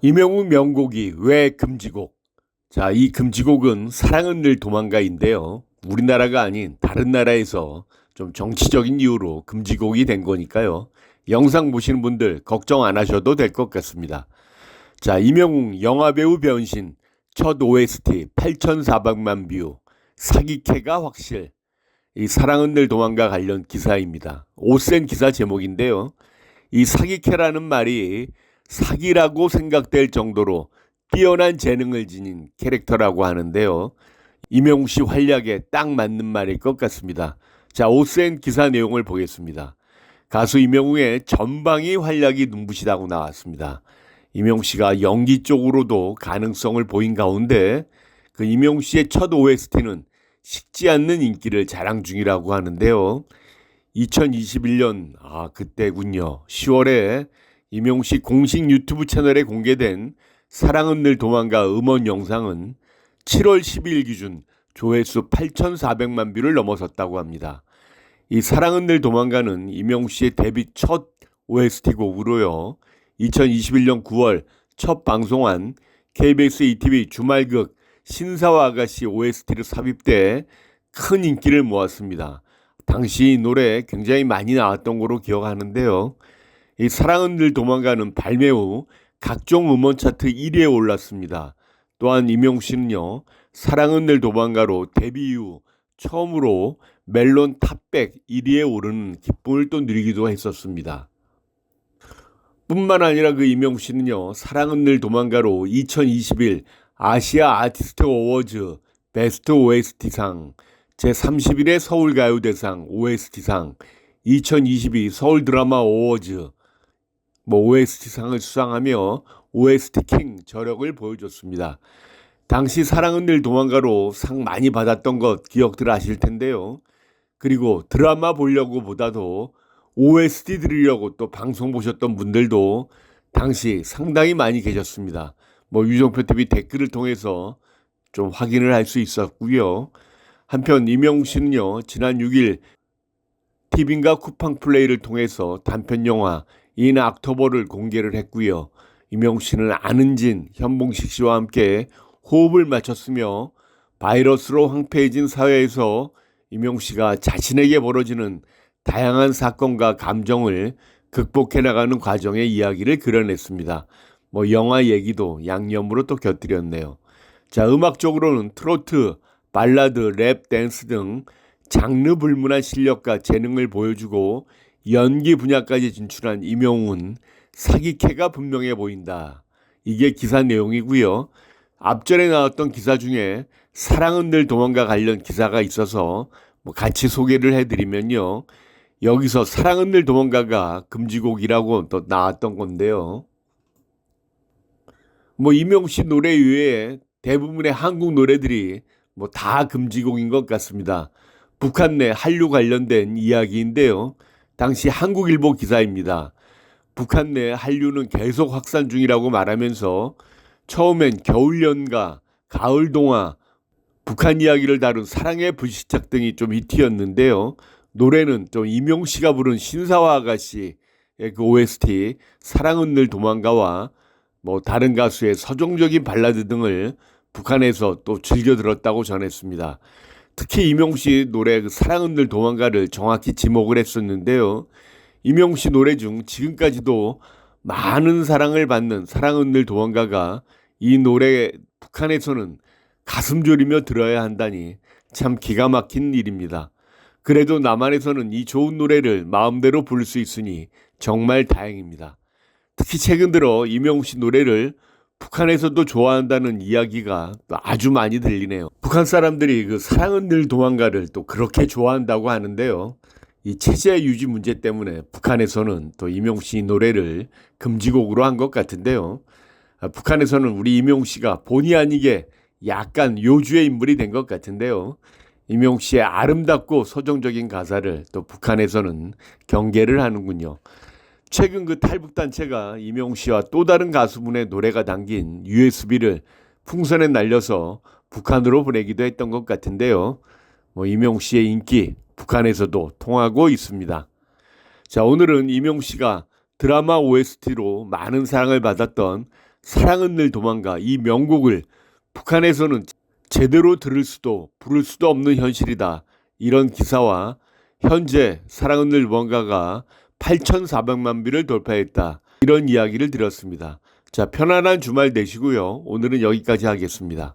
이명웅 명곡이 왜 금지곡? 자, 이 금지곡은 사랑은 늘 도망가인데요. 우리나라가 아닌 다른 나라에서 좀 정치적인 이유로 금지곡이 된 거니까요. 영상 보시는 분들 걱정 안 하셔도 될 것 같습니다. 자, 이명웅 영화배우 변신 첫 OST 8,400만 뷰 사기캐가 확실 이 사랑은 늘 도망가 관련 기사입니다. 오센 기사 제목인데요. 이 사기캐라는 말이 사기라고 생각될 정도로 뛰어난 재능을 지닌 캐릭터라고 하는데요. 이명웅 씨 활약에 딱 맞는 말일 것 같습니다. 자, 오센 기사 내용을 보겠습니다. 가수 이명웅의 전방위 활약이 눈부시다고 나왔습니다. 이명웅 씨가 연기 쪽으로도 가능성을 보인 가운데 그 이명웅 씨의 첫 OST는 식지 않는 인기를 자랑 중이라고 하는데요. 2021년 아 그때군요. 10월에 씨 공식 유튜브 채널에 공개된 사랑은 늘 도망가 음원 영상은 7월 10일 기준 조회수 8,400만 뷰를 넘어섰다고 합니다. 이 사랑은 늘 도망가는 이명웅 씨의 데뷔 첫 OST 곡으로요. 2021년 9월 첫 방송한 KBS ETV 주말극 신사와 아가씨 OST를 삽입돼 큰 인기를 모았습니다. 당시 이 노래 굉장히 많이 나왔던 거로 기억하는데요. 이 사랑은 늘 도망가는 발매 후 각종 음원 차트 1위에 올랐습니다. 또한 임용 씨는요, 사랑은 늘 도망가로 데뷔 이후 처음으로 멜론 탑백 1위에 오르는 기쁨을 또 누리기도 했었습니다. 뿐만 아니라 그 임용 씨는요, 사랑은 늘 도망가로 2021 아시아 아티스트 어워즈 베스트 OST상, 제31회 서울가요대상 OST상, 2022 서울 드라마 어워즈, 뭐 OST상을 수상하며 OST 킹 저력을 보여줬습니다. 당시 사랑은 늘 도망가로 상 많이 받았던 것 기억들 하실 텐데요. 그리고 드라마 보려고 보다도 OST 들으려고 또 방송 보셨던 분들도 당시 상당히 많이 계셨습니다. 뭐 유정표 TV 댓글을 통해서 좀 확인을 할 수 있었고요. 한편 이명웅 씨는요, 지난 6일 티빙과 쿠팡 플레이를 통해서 단편 영화 인 악토버를 공개를 했고요. 이명 씨는 안은진, 현봉식 씨와 함께 호흡을 맞췄으며 바이러스로 황폐해진 사회에서 이명 씨가 자신에게 벌어지는 다양한 사건과 감정을 극복해 나가는 과정의 이야기를 그려냈습니다. 뭐 영화 얘기도 양념으로 또 곁들였네요. 자, 음악적으로는 트로트, 발라드, 랩, 댄스 등 장르 불문한 실력과 재능을 보여주고 연기 분야까지 진출한 이명훈 사기캐가 분명해 보인다. 이게 기사 내용이고요. 앞전에 나왔던 기사 중에 사랑은 늘 도망가 관련 기사가 있어서 뭐 같이 소개를 해드리면요. 여기서 사랑은 늘 도망가가 금지곡이라고 또 나왔던 건데요. 뭐 이명우 씨 노래 외에 대부분의 한국 노래들이 뭐 다 금지곡인 것 같습니다. 북한 내 한류 관련된 이야기인데요. 당시 한국일보 기사입니다. 북한 내 한류는 계속 확산 중이라고 말하면서 처음엔 겨울 연가, 가을 동화, 북한 이야기를 다룬 사랑의 불시착 등이 좀 히트였는데요. 노래는 또 이명 씨가 부른 신사와 아가씨의 그 OST 사랑은 늘 도망가와 뭐 다른 가수의 서정적인 발라드 등을 북한에서 또 즐겨 들었다고 전했습니다. 특히 이명 씨 노래 그 사랑은 늘 도망가를 정확히 지목을 했었는데요. 이명 씨 노래 중 지금까지도 많은 사랑을 받는 사랑은 늘 도망가가 이 노래 북한에서는 가슴 졸이며 들어야 한다니 참 기가 막힌 일입니다. 그래도 남한에서는 이 좋은 노래를 마음대로 부를 수 있으니 정말 다행입니다. 특히 최근 들어 이명우 씨 노래를 북한에서도 좋아한다는 이야기가 아주 많이 들리네요. 북한 사람들이 그 사랑은 늘 도망가를 또 그렇게 좋아한다고 하는데요. 이 체제 유지 문제 때문에 북한에서는 또 이명우 씨 노래를 금지곡으로 한 것 같은데요. 아, 북한에서는 우리 이명우 씨가 본의 아니게 약간 요주의 인물이 된 것 같은데요. 이명우 씨의 아름답고 서정적인 가사를 또 북한에서는 경계를 하는군요. 최근 그 탈북단체가 이명 씨와 또 다른 가수분의 노래가 담긴 USB를 풍선에 날려서 북한으로 보내기도 했던 것 같은데요. 뭐 이명 씨의 인기 북한에서도 통하고 있습니다. 자, 오늘은 이명 씨가 드라마 OST로 많은 사랑을 받았던 사랑은 늘 도망가 이 명곡을 북한에서는 제대로 들을 수도 부를 수도 없는 현실이다. 이런 기사와 현재 사랑은 늘 도망가가 8,400만 뷰를 돌파했다. 이런 이야기를 드렸습니다. 자, 편안한 주말 되시고요. 오늘은 여기까지 하겠습니다.